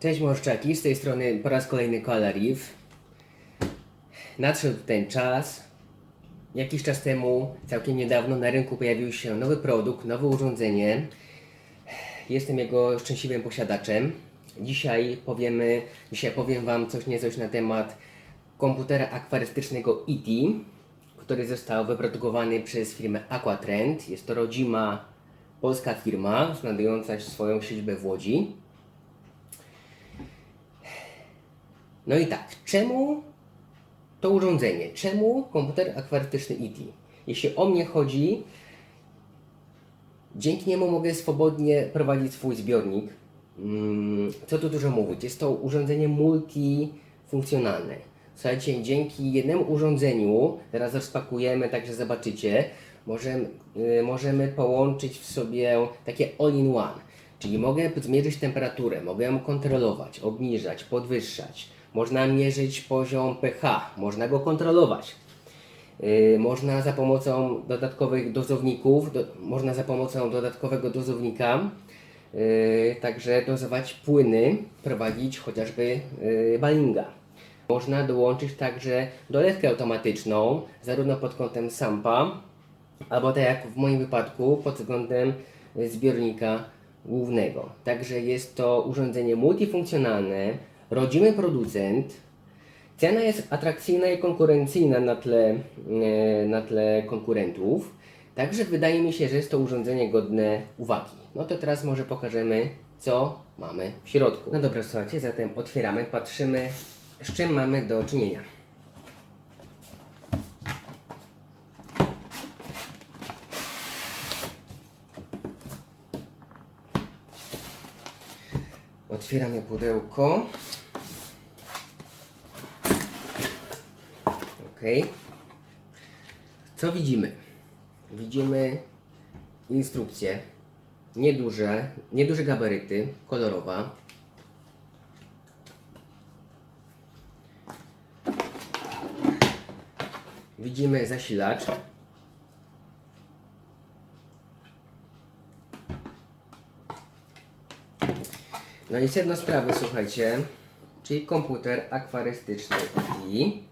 Cześć Morszczaki, z tej strony po raz kolejny Koala Reef. Nadszedł ten czas. Jakiś czas temu, całkiem niedawno, na rynku pojawił się nowy produkt, nowe urządzenie. Jestem jego szczęśliwym posiadaczem. Dzisiaj powiemy, dzisiaj powiem Wam coś niecoś na temat komputera akwarystycznego ET, który został wyprodukowany przez firmę Aquatrend. Jest to rodzima polska firma, znajdująca swoją siedzibę w Łodzi. No i tak, czemu to urządzenie? Czemu komputer akwarystyczny ET? Jeśli o mnie chodzi, dzięki niemu mogę swobodnie prowadzić swój zbiornik. Mm, Co tu dużo mówić? Jest to urządzenie multifunkcjonalne. Słuchajcie, dzięki jednemu urządzeniu, teraz rozpakujemy, także zobaczycie, możemy, y, możemy połączyć w sobie takie all-in-one. Czyli mogę zmierzyć temperaturę, mogę ją kontrolować, obniżać, podwyższać. Można mierzyć poziom pH, można go kontrolować. Yy, można za pomocą dodatkowych dozowników, do, można za pomocą dodatkowego dozownika yy, także dozować płyny, prowadzić chociażby yy, balinga. Można dołączyć także dolewkę automatyczną, zarówno pod kątem sampa, albo tak jak w moim wypadku pod względem y, zbiornika głównego. Także jest to urządzenie multifunkcjonalne, rodzimy producent. Cena jest atrakcyjna i konkurencyjna na tle, e, na tle konkurentów. Także wydaje mi się, że jest to urządzenie godne uwagi. No to teraz może pokażemy, co mamy w środku. No dobra, słuchajcie, zatem otwieramy, patrzymy, z czym mamy do czynienia. Otwieramy pudełko. Ok. Co widzimy? Widzimy instrukcje. Nieduże, nieduże gabaryty, kolorowa. Widzimy zasilacz. No i sedno sprawy, słuchajcie, czyli komputer akwarystyczny i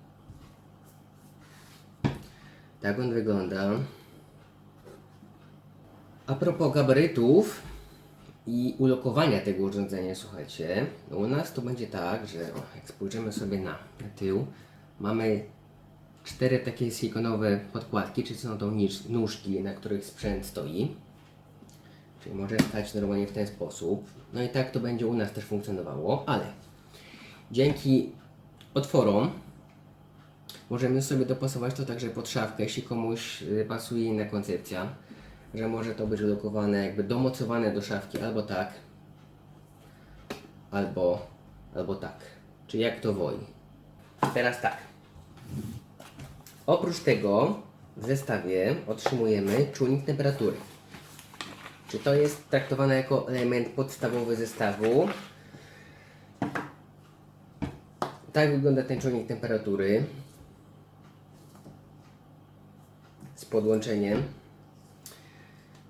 tak on wygląda. A propos gabarytów i ulokowania tego urządzenia, słuchajcie, u nas to będzie tak, że o, jak spojrzymy sobie na, na tył, mamy cztery takie silikonowe podkładki, czyli są to nóżki, na których sprzęt stoi. Czyli może stać normalnie w ten sposób. No i tak to będzie u nas też funkcjonowało, ale dzięki otworom możemy sobie dopasować to także pod szafkę, jeśli komuś y, pasuje inna koncepcja, że może to być ulokowane, jakby domocowane do szafki albo tak, albo, albo tak. Czy jak to woli. Teraz tak. Oprócz tego w zestawie otrzymujemy czujnik temperatury. Czy to jest traktowane jako element podstawowy zestawu? Tak wygląda ten czujnik temperatury z podłączeniem.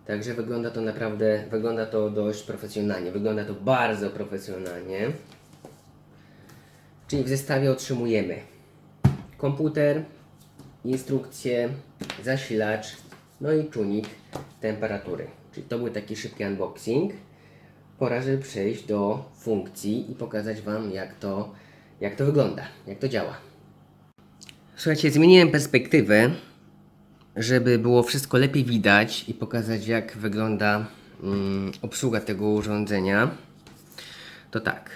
Także wygląda to naprawdę, wygląda to dość profesjonalnie, wygląda to bardzo profesjonalnie. Czyli w zestawie otrzymujemy komputer, instrukcję, zasilacz, no i czujnik temperatury. Czyli to był taki szybki unboxing. Pora, żeby przejść do funkcji i pokazać Wam, jak to, jak to wygląda, jak to działa. Słuchajcie, zmieniłem perspektywę, żeby było wszystko lepiej widać i pokazać, jak wygląda mm, obsługa tego urządzenia. To tak.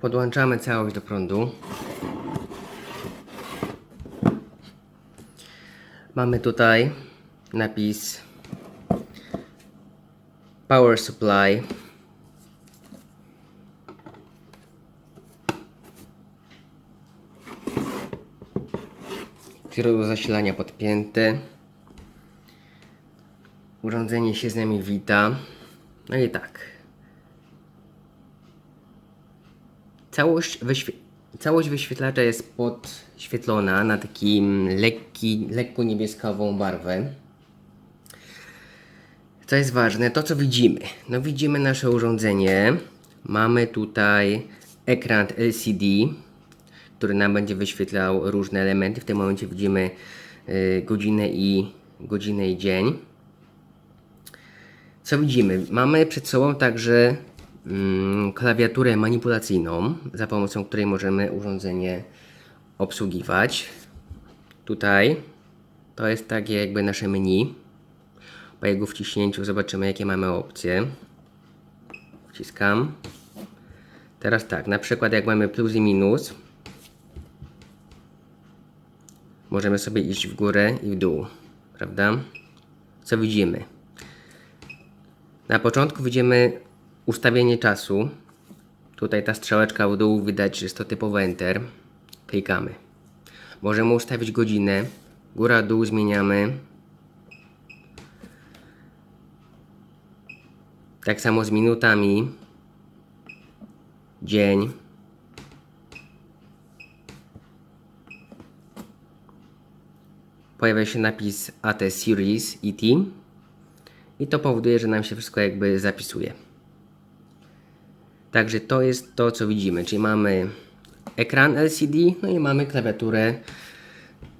Podłączamy całość do prądu. Mamy tutaj napis Power Supply. Źródło zasilania podpięte. Urządzenie się z nami wita. No i tak. Całość, wyświe- całość wyświetlacza jest podświetlona na takim lekki, lekko niebieskawą barwę. Co jest ważne, to co widzimy. No widzimy nasze urządzenie, Mamy tutaj ekran LCD, który nam będzie wyświetlał różne elementy. W tym momencie widzimy y, godzinę i godzinę i dzień. Co widzimy? Mamy przed sobą także mm, klawiaturę manipulacyjną, za pomocą której możemy urządzenie obsługiwać. Tutaj to jest takie jakby nasze menu. Po jego wciśnięciu zobaczymy jakie mamy opcje. Wciskam. Teraz tak, na przykład jak mamy plus i minus, możemy sobie iść w górę i w dół, prawda? Co widzimy? Na początku widzimy ustawienie czasu. Tutaj ta strzałeczka w dół widać, że jest to typowy Enter. Klikamy. Możemy ustawić godzinę. Góra, dół zmieniamy. Tak samo z minutami. Dzień. Pojawia się napis AT Series ET i to powoduje, że nam się wszystko jakby zapisuje. Także to jest to, co widzimy, czyli mamy ekran LCD, no i mamy klawiaturę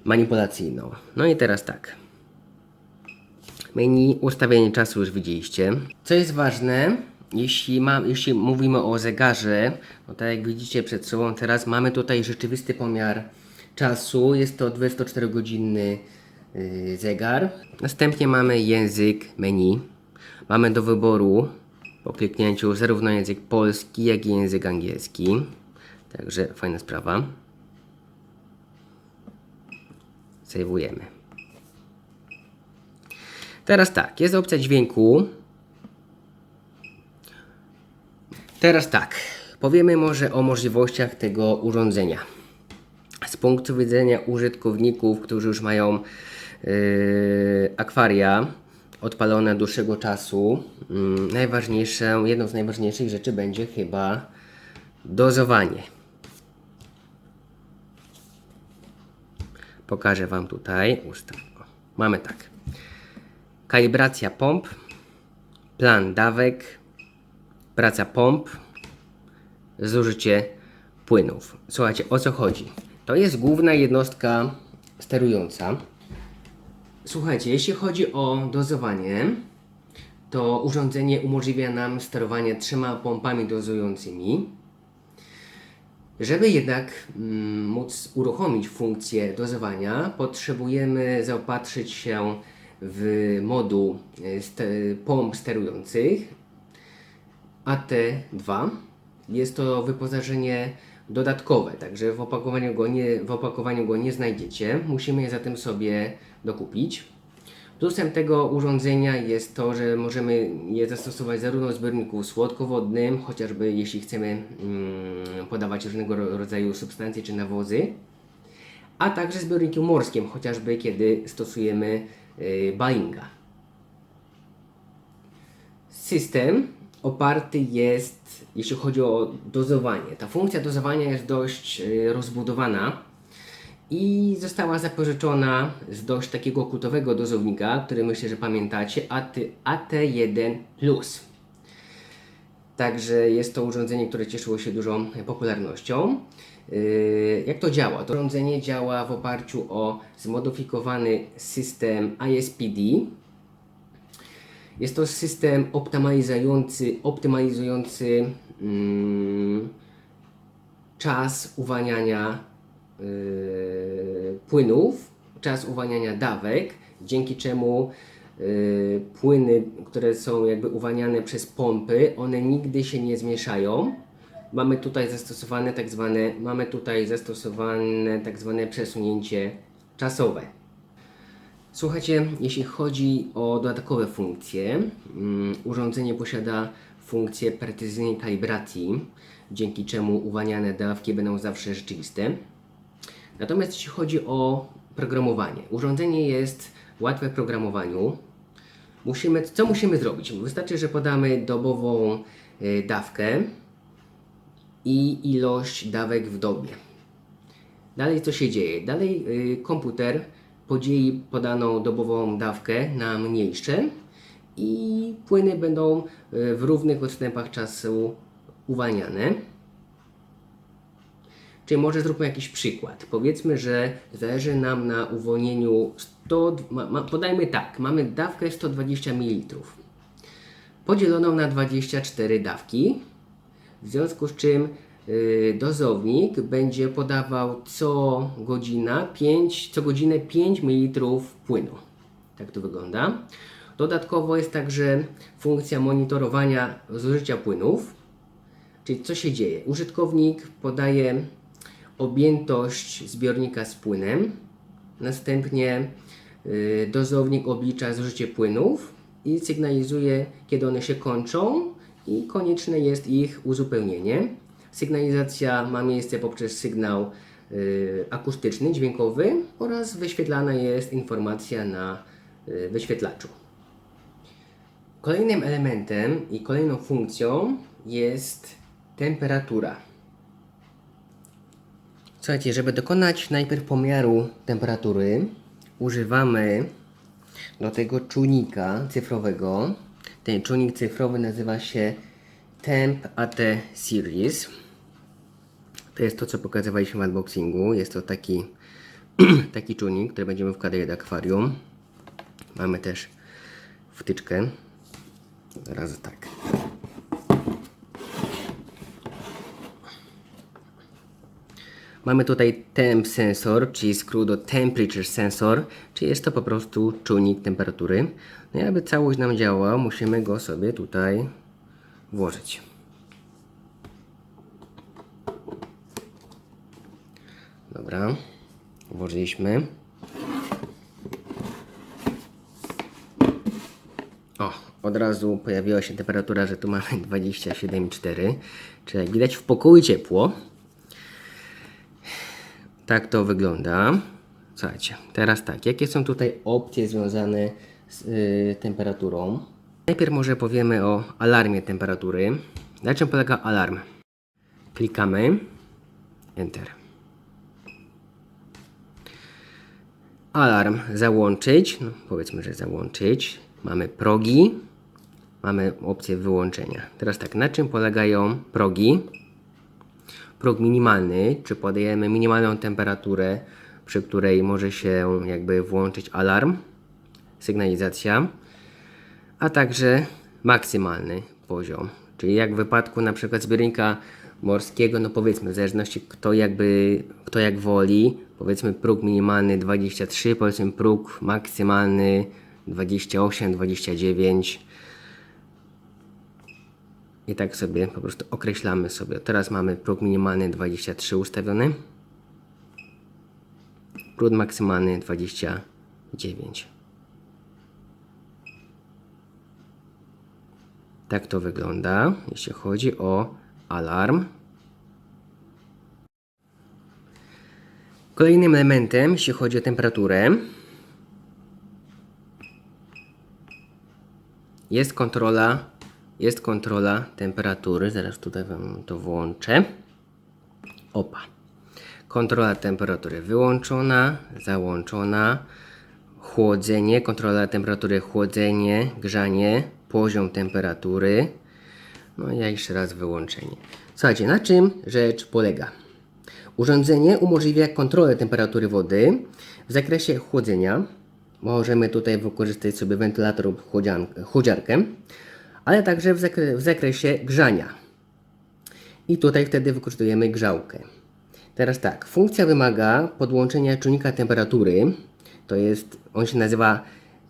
manipulacyjną. No i teraz tak. Menu ustawienie czasu już widzieliście. Co jest ważne, jeśli, ma, jeśli mówimy o zegarze, no tak jak widzicie przed sobą teraz, mamy tutaj rzeczywisty pomiar czasu. Jest to 24-godzinny yy, zegar. Następnie mamy język menu. Mamy do wyboru po kliknięciu zarówno język polski, jak i język angielski. Także fajna sprawa. Sejwujemy. Teraz tak, jest opcja dźwięku. Teraz tak, powiemy może o możliwościach tego urządzenia. Z punktu widzenia użytkowników, którzy już mają yy, akwaria odpalone od dłuższego czasu, yy, najważniejszą, jedną z najważniejszych rzeczy będzie chyba dozowanie. Pokażę Wam tutaj. Ustaw. Mamy tak. Kalibracja pomp, plan dawek, praca pomp, zużycie płynów. Słuchajcie, o co chodzi? To jest główna jednostka sterująca. Słuchajcie, jeśli chodzi o dozowanie, to urządzenie umożliwia nam sterowanie trzema pompami dozującymi. Żeby jednak mm, móc uruchomić funkcję dozowania, potrzebujemy zaopatrzyć się w moduł e, pomp sterujących AT2. Jest to wyposażenie dodatkowe, także w opakowaniu go nie, w opakowaniu go nie znajdziecie. Musimy je zatem sobie dokupić. Plusem tego urządzenia jest to, że możemy je zastosować zarówno w zbiorniku słodkowodnym, chociażby jeśli chcemy mm, podawać różnego ro- rodzaju substancje czy nawozy, a także zbiornikiem morskim, chociażby kiedy stosujemy y, balinga. System oparty jest, jeśli chodzi o dozowanie. Ta funkcja dozowania jest dość y, rozbudowana i została zapożyczona z dość takiego kultowego dozownika, który myślę, że pamiętacie, AT, AT1 Plus. Także jest to urządzenie, które cieszyło się dużą popularnością. Yy, Jak to działa? To urządzenie działa w oparciu o zmodyfikowany system ISPD, jest to system optymalizujący, optymalizujący mm, czas uwalniania yy, płynów, czas uwalniania dawek, dzięki czemu yy, płyny, które są jakby uwalniane przez pompy, one nigdy się nie zmieszają. Mamy tutaj zastosowane tak zwane, mamy tutaj zastosowane tak zwane przesunięcie czasowe. Słuchajcie, jeśli chodzi o dodatkowe funkcje, mm, urządzenie posiada funkcję precyzyjnej kalibracji, dzięki czemu uwalniane dawki będą zawsze rzeczywiste. Natomiast jeśli chodzi o programowanie, urządzenie jest łatwe w programowaniu. Musimy, co musimy zrobić? Wystarczy, że podamy dobową y, dawkę i ilość dawek w dobie. Dalej co się dzieje? Dalej y, komputer podzieli podaną dobową dawkę na mniejsze i płyny będą y, w równych odstępach czasu uwalniane. Czyli może zróbmy jakiś przykład. Powiedzmy, że zależy nam na uwolnieniu 100, ma, ma, podajmy tak, mamy dawkę 120 ml podzieloną na 24 dawki, w związku z czym dozownik będzie podawał co godzina 5, co godzinę 5 ml płynu. Tak to wygląda. Dodatkowo jest także funkcja monitorowania zużycia płynów, czyli co się dzieje. Użytkownik podaje objętość zbiornika z płynem, następnie y, dozownik oblicza zużycie płynów i sygnalizuje, kiedy one się kończą i konieczne jest ich uzupełnienie. Sygnalizacja ma miejsce poprzez sygnał y, akustyczny, dźwiękowy oraz wyświetlana jest informacja na y, wyświetlaczu. Kolejnym elementem i kolejną funkcją jest temperatura. Słuchajcie, żeby dokonać najpierw pomiaru temperatury, używamy do tego czujnika cyfrowego. Ten czujnik cyfrowy nazywa się Temp AT Series. To jest to, co pokazywaliśmy w unboxingu. Jest to taki, taki czujnik, który będziemy wkładać do akwarium. Mamy też wtyczkę. Teraz tak. Mamy tutaj temp sensor, czyli skrót do temperature sensor, czyli jest to po prostu czujnik temperatury. No i aby całość nam działała, musimy go sobie tutaj włożyć. Dobra, włożyliśmy. O, od razu pojawiła się temperatura, że tu mamy 27,4, czyli jak widać w pokoju ciepło. Tak to wygląda. Słuchajcie, teraz tak, jakie są tutaj opcje związane z y, temperaturą? Najpierw może powiemy o alarmie temperatury. Na czym polega alarm? Klikamy Enter. Alarm załączyć, no powiedzmy, że załączyć. Mamy progi, mamy opcję wyłączenia. Teraz tak, na czym polegają progi? próg minimalny, czy podajemy minimalną temperaturę, przy której może się jakby włączyć alarm, sygnalizacja, a także maksymalny poziom. Czyli jak w wypadku na przykład zbiornika morskiego, no powiedzmy, w zależności kto jakby, kto jak woli, powiedzmy próg minimalny 23, powiedzmy próg maksymalny 28, 29, i tak sobie po prostu określamy sobie. Teraz mamy próg minimalny 23 ustawiony. Próg maksymalny 29. Tak to wygląda, jeśli chodzi o alarm. Kolejnym elementem, jeśli chodzi o temperaturę, jest kontrola jest kontrola temperatury. Zaraz tutaj Wam to włączę. Opa. Kontrola temperatury wyłączona, załączona. Chłodzenie, kontrola temperatury, chłodzenie, grzanie, poziom temperatury. No i jeszcze raz wyłączenie. Słuchajcie, na czym rzecz polega? Urządzenie umożliwia kontrolę temperatury wody w zakresie chłodzenia. Możemy tutaj wykorzystać sobie wentylator lub chłodziarkę ale także w, zakre w zakresie grzania. I tutaj wtedy wykorzystujemy grzałkę. Teraz tak, funkcja wymaga podłączenia czujnika temperatury. To jest, on się nazywa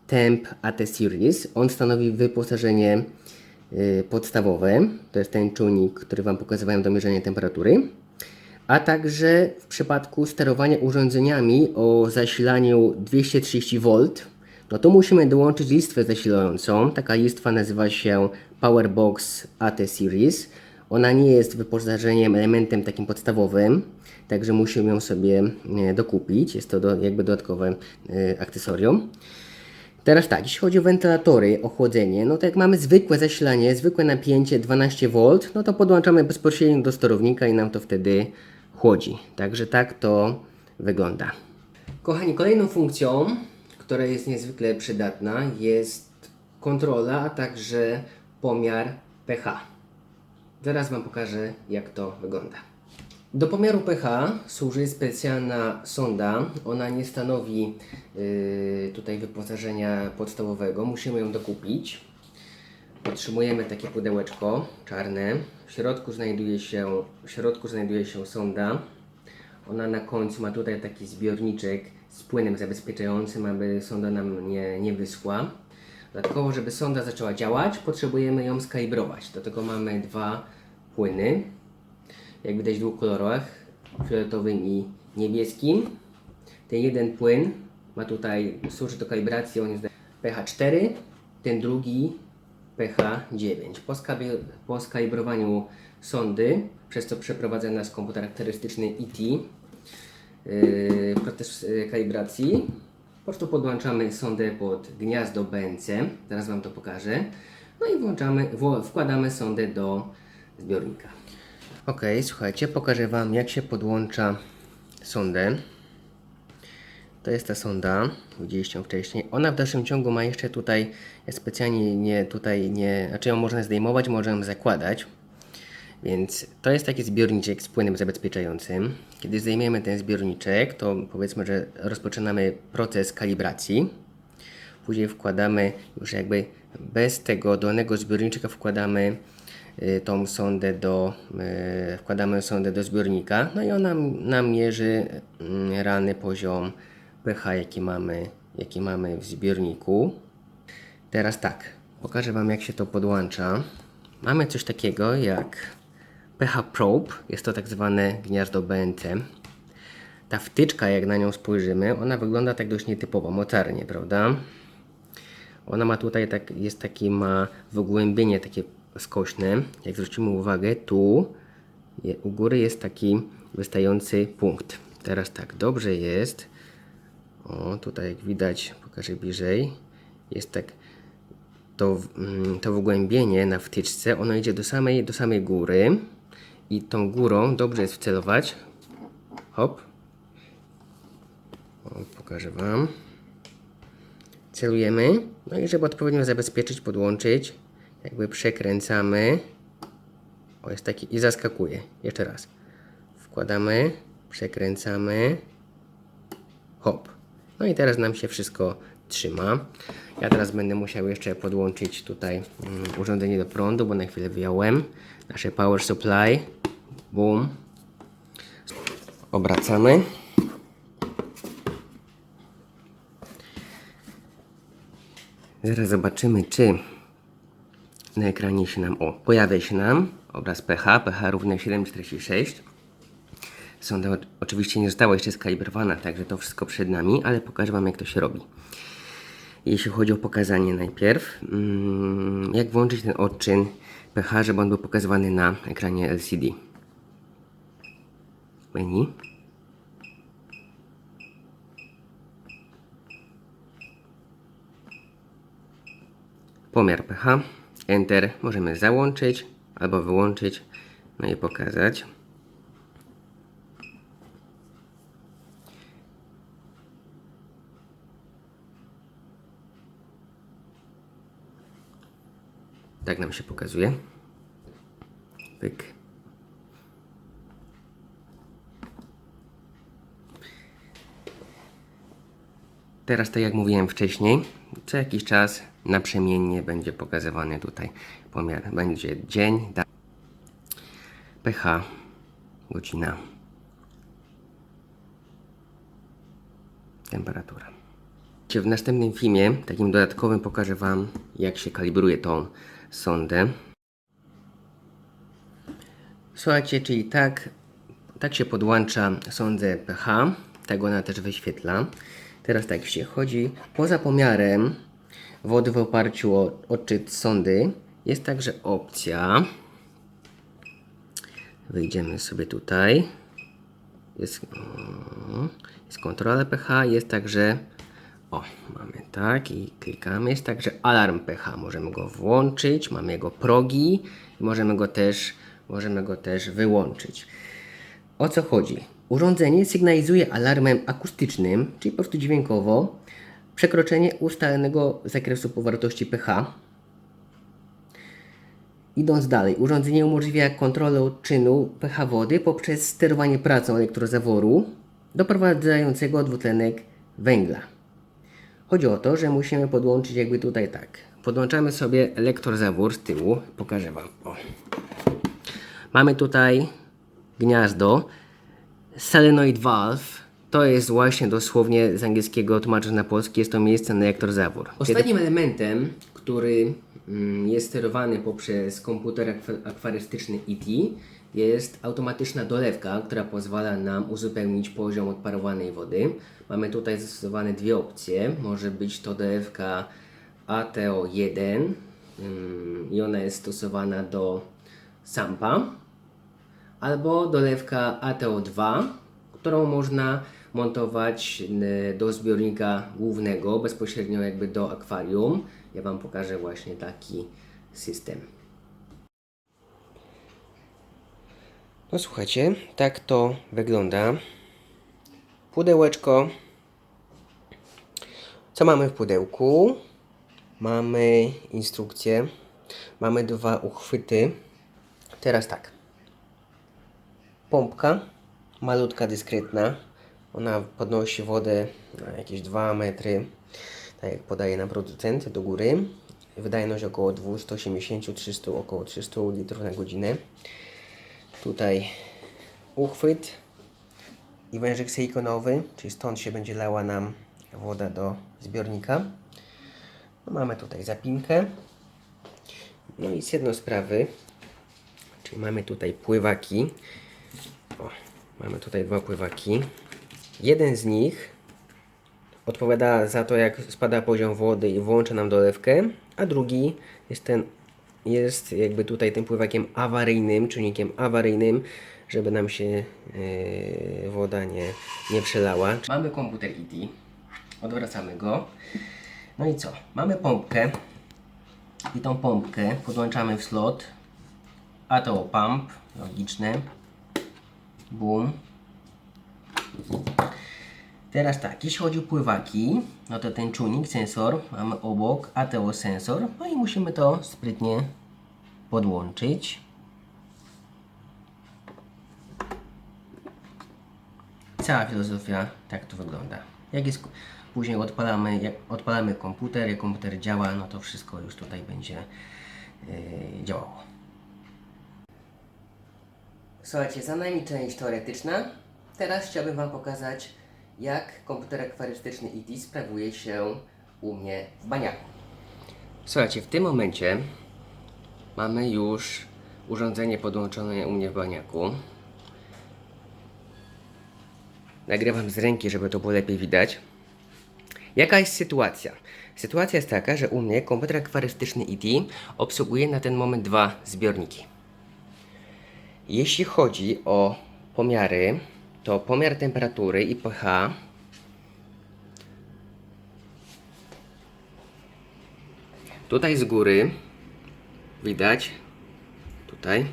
Temp AT Series. On stanowi wyposażenie y, podstawowe. To jest ten czujnik, który Wam pokazywałem do mierzenia temperatury. A także w przypadku sterowania urządzeniami o zasilaniu 230V no to musimy dołączyć listwę zasilającą. Taka listwa nazywa się Powerbox AT Series. Ona nie jest wyposażeniem, elementem takim podstawowym, także musimy ją sobie e, dokupić. Jest to do, jakby dodatkowe y, akcesorium. Teraz tak, jeśli chodzi o wentylatory, ochłodzenie, no to jak mamy zwykłe zasilanie, zwykłe napięcie 12V, no to podłączamy bezpośrednio do sterownika i nam to wtedy chłodzi. Także tak to wygląda. Kochani, kolejną funkcją która jest niezwykle przydatna, jest kontrola, a także pomiar pH. Zaraz Wam pokażę, jak to wygląda. Do pomiaru pH służy specjalna sonda. Ona nie stanowi yy, tutaj wyposażenia podstawowego. Musimy ją dokupić. Otrzymujemy takie pudełeczko czarne. Środku znajduje się, w środku znajduje się sonda. Ona na końcu ma tutaj taki zbiorniczek z płynem zabezpieczającym, aby sonda nam nie, nie wyschła. Dodatkowo, żeby sonda zaczęła działać, potrzebujemy ją skalibrować. Do tego mamy dwa płyny, jak widać w dwóch kolorach, fioletowym i niebieskim. Ten jeden płyn ma tutaj, służy do kalibracji, on jest pH 4, ten drugi pH 9. Po, skabi- po skalibrowaniu sondy, przez co przeprowadzany nas komputer charakterystyczny ET, yy, proces yy, kalibracji, po prostu podłączamy sondę pod gniazdo BNC, zaraz Wam to pokażę, no i włączamy, wkładamy sondę do zbiornika. Ok, słuchajcie, pokażę Wam jak się podłącza sondę. To jest ta sonda, widzieliście ją wcześniej. Ona w dalszym ciągu ma jeszcze tutaj, ja specjalnie nie tutaj nie, znaczy ją można zdejmować, możemy zakładać. Więc to jest taki zbiorniczek z płynem zabezpieczającym. Kiedy zdejmiemy ten zbiorniczek, to powiedzmy, że rozpoczynamy proces kalibracji. Później wkładamy już jakby bez tego dolnego zbiorniczka wkładamy y, tą sondę do, y, wkładamy sondę do zbiornika, no i ona nam mierzy mm, realny poziom pH, jaki mamy, jaki mamy w zbiorniku. Teraz tak, pokażę Wam jak się to podłącza. Mamy coś takiego jak pH Probe, jest to tak zwane gniazdo BNC. Ta wtyczka, jak na nią spojrzymy, ona wygląda tak dość nietypowo, mocarnie, prawda? Ona ma tutaj, tak, jest taki, ma wygłębienie takie skośne. Jak zwrócimy uwagę, tu u góry jest taki wystający punkt. Teraz tak, dobrze jest. O, tutaj jak widać, pokażę bliżej. Jest tak, to, mm, to wgłębienie na wtyczce, ono idzie do samej, do samej góry i tą górą dobrze jest wcelować. Hop. O, pokażę Wam. Celujemy. No i żeby odpowiednio zabezpieczyć, podłączyć, jakby przekręcamy. O, jest taki i zaskakuje. Jeszcze raz. Wkładamy, przekręcamy. Hop. No i teraz nam się wszystko trzyma. Ja teraz będę musiał jeszcze podłączyć tutaj mm, urządzenie do prądu, bo na chwilę wyjąłem. Nasze power supply. Boom. Obracamy. Zaraz zobaczymy, czy na ekranie się nam, o, pojawia się nam obraz pH, pH równe 7,46. Sonda oczywiście nie została jeszcze skalibrowana, także to wszystko przed nami, ale pokażę Wam jak to się robi. Jeśli chodzi o pokazanie najpierw, mm, jak włączyć ten odczyn pH, żeby on był pokazywany na ekranie LCD. Menu. Pomiar pH. Enter. Możemy załączyć albo wyłączyć. No i pokazać. Tak nam się pokazuje. Pyk. Teraz, tak jak mówiłem wcześniej, co jakiś czas naprzemiennie będzie pokazywany tutaj pomiar. Będzie dzień, pH, godzina, temperatura. W następnym filmie, takim dodatkowym, pokażę Wam, jak się kalibruje tą sondę. Słuchajcie, czyli tak, tak się podłącza sondę pH, tak ona też wyświetla. Teraz tak, jeśli chodzi poza pomiarem wody w oparciu o odczyt sondy, jest także opcja. Wyjdziemy sobie tutaj. Jest, jest kontrola pH, jest także o, mamy tak i klikamy. Jest także alarm pH. Możemy go włączyć, mamy jego progi i możemy go też, możemy go też wyłączyć. O co chodzi? Urządzenie sygnalizuje alarmem akustycznym, czyli po prostu dźwiękowo, przekroczenie ustalonego zakresu powartości pH. Idąc dalej, urządzenie umożliwia kontrolę odczynu pH wody poprzez sterowanie pracą elektrozaworu doprowadzającego dwutlenek węgla. Chodzi o to, że musimy podłączyć jakby tutaj tak. Podłączamy sobie elektrozawór z tyłu. Pokażę Wam. O. Mamy tutaj gniazdo. Solenoid valve. To jest właśnie dosłownie z angielskiego tłumacząc na polski, jest to miejsce na elektrozawór. Ostatnim elementem, który mm, jest sterowany poprzez komputer akwa- akwarystyczny ET jest automatyczna dolewka, która pozwala nam uzupełnić poziom odparowanej wody. Mamy tutaj zastosowane dwie opcje. Może być to dolewka ATO1 ym, i ona jest stosowana do sampa albo dolewka ATO2, którą można montować y, do zbiornika głównego, bezpośrednio jakby do akwarium. Ja Wam pokażę właśnie taki system. No słuchajcie, tak to wygląda. Pudełeczko. Co mamy w pudełku? Mamy instrukcję. Mamy dwa uchwyty. Teraz tak pompka, malutka, dyskretna. Ona podnosi wodę na jakieś 2 metry, tak jak podaje nam producent, do góry. Wydajność około 280-300, około 300 litrów na godzinę. Tutaj uchwyt i wężyk silikonowy, czyli stąd się będzie lała nam woda do zbiornika. No mamy tutaj zapinkę. No i z jedną sprawy, czyli mamy tutaj pływaki. O, mamy tutaj dwa pływaki. Jeden z nich odpowiada za to, jak spada poziom wody i włącza nam dolewkę, a drugi jest ten jest jakby tutaj tym pływakiem awaryjnym, czynnikiem awaryjnym, żeby nam się yy, woda nie, nie przelała. Mamy komputer ET, odwracamy go. No i co? Mamy pompkę i tą pompkę podłączamy w slot, a to pump, logiczne. Boom. Teraz tak, jeśli chodzi o pływaki, no to ten czujnik, sensor mamy obok, ATO sensor, no i musimy to sprytnie podłączyć. Cała filozofia tak to wygląda. Jak jest, później odpalamy, jak odpalamy komputer, jak komputer działa, no to wszystko już tutaj będzie yy, działało. Słuchajcie, za nami część teoretyczna. Teraz chciałbym Wam pokazać, jak komputer akwarystyczny ET sprawuje się u mnie w baniaku. Słuchajcie, w tym momencie mamy już urządzenie podłączone u mnie w baniaku. Nagrywam z ręki, żeby to było lepiej widać. Jaka jest sytuacja? Sytuacja jest taka, że u mnie komputer akwarystyczny ET obsługuje na ten moment dwa zbiorniki. Jeśli chodzi o pomiary, to pomiar temperatury i pH tutaj z góry widać tutaj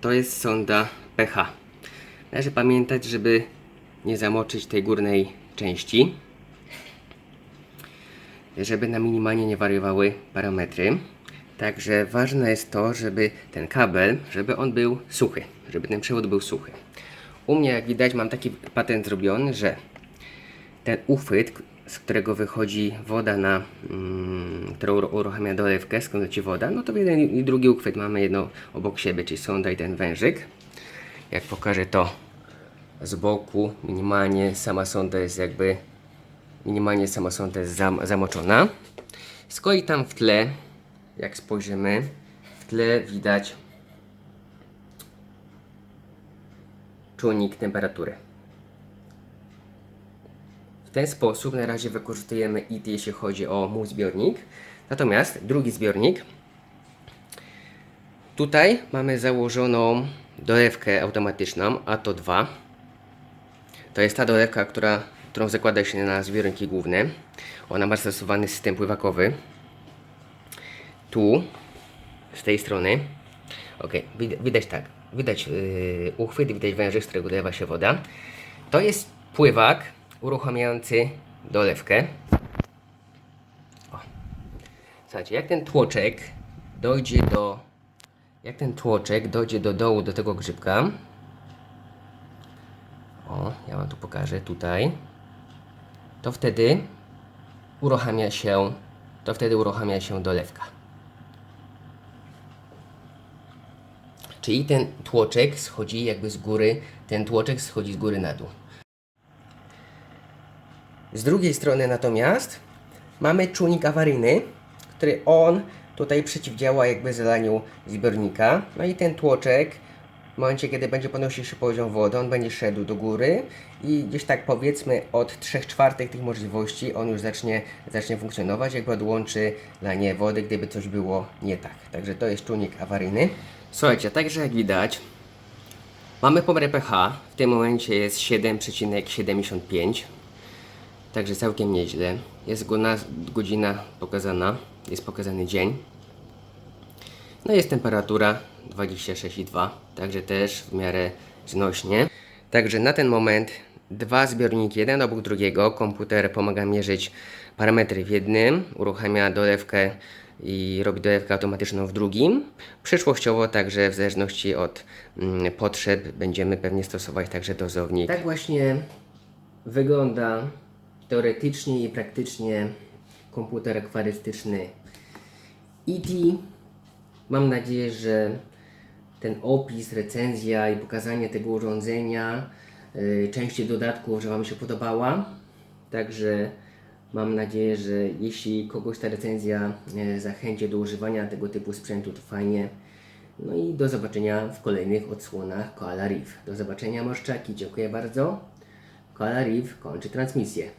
to jest sonda pH. Należy pamiętać, żeby nie zamoczyć tej górnej części, żeby na minimalnie nie wariowały parametry. Także ważne jest to, żeby ten kabel, żeby on był suchy, żeby ten przewód był suchy. U mnie, jak widać, mam taki patent zrobiony, że ten uchwyt, z którego wychodzi woda na, mm, którą uruchamia dolewkę, skąd leci woda, no to jeden i drugi uchwyt mamy jedno obok siebie, czyli sonda i ten wężyk. Jak pokażę to z boku, minimalnie sama sonda jest jakby, minimalnie sama sonda jest zam, zamoczona. Z kolei tam w tle, jak spojrzymy, w tle widać czujnik temperatury. W ten sposób na razie wykorzystujemy IT, jeśli chodzi o mój zbiornik. Natomiast drugi zbiornik, tutaj mamy założoną dolewkę automatyczną, a to 2. To jest ta dolewka, która, którą zakłada się na zbiorniki główne. Ona ma zastosowany system pływakowy. Tu, z tej strony, ok, widać tak, widać yy, uchwyt, widać wężyk, z którego dolewa się woda. To jest pływak uruchamiający dolewkę. O. Słuchajcie, jak ten tłoczek dojdzie do Jak ten tłoczek dojdzie do dołu do tego grzybka, o, ja wam tu pokażę, tutaj, to wtedy uruchamia się, to wtedy uruchamia się dolewka. Czyli ten tłoczek schodzi jakby z góry, ten tłoczek schodzi z góry na dół. Z drugiej strony natomiast mamy czujnik awaryjny, który on tutaj przeciwdziała jakby zalaniu zbiornika. No i ten tłoczek w momencie, kiedy będzie podnosił się poziom wody, on będzie szedł do góry i gdzieś tak powiedzmy od 3 czwartych tych możliwości on już zacznie, zacznie funkcjonować, jakby odłączy lanie wody, gdyby coś było nie tak. Także to jest czujnik awaryjny. Słuchajcie, także jak widać, mamy pomiar pH, w tym momencie jest 7,75 Także całkiem nieźle. Jest godzina, godzina pokazana, jest pokazany dzień. No jest temperatura 26,2, także też w miarę znośnie. Także na ten moment dwa zbiorniki, jeden obok drugiego. Komputer pomaga mierzyć parametry w jednym, uruchamia dolewkę i robi dolewkę automatyczną w drugim. Przyszłościowo także w zależności od mm, potrzeb będziemy pewnie stosować także dozownik. Tak właśnie wygląda teoretycznie i praktycznie komputer akwarystyczny ET. Mam nadzieję, że ten opis, recenzja i pokazanie tego urządzenia, yy, części dodatków, że Wam się podobała. Także mam nadzieję, że jeśli kogoś ta recenzja yy, zachęci do używania tego typu sprzętu, to fajnie. No i do zobaczenia w kolejnych odsłonach Koala Reef. Do zobaczenia, Moszczaki. Dziękuję bardzo. Koala Reef kończy transmisję.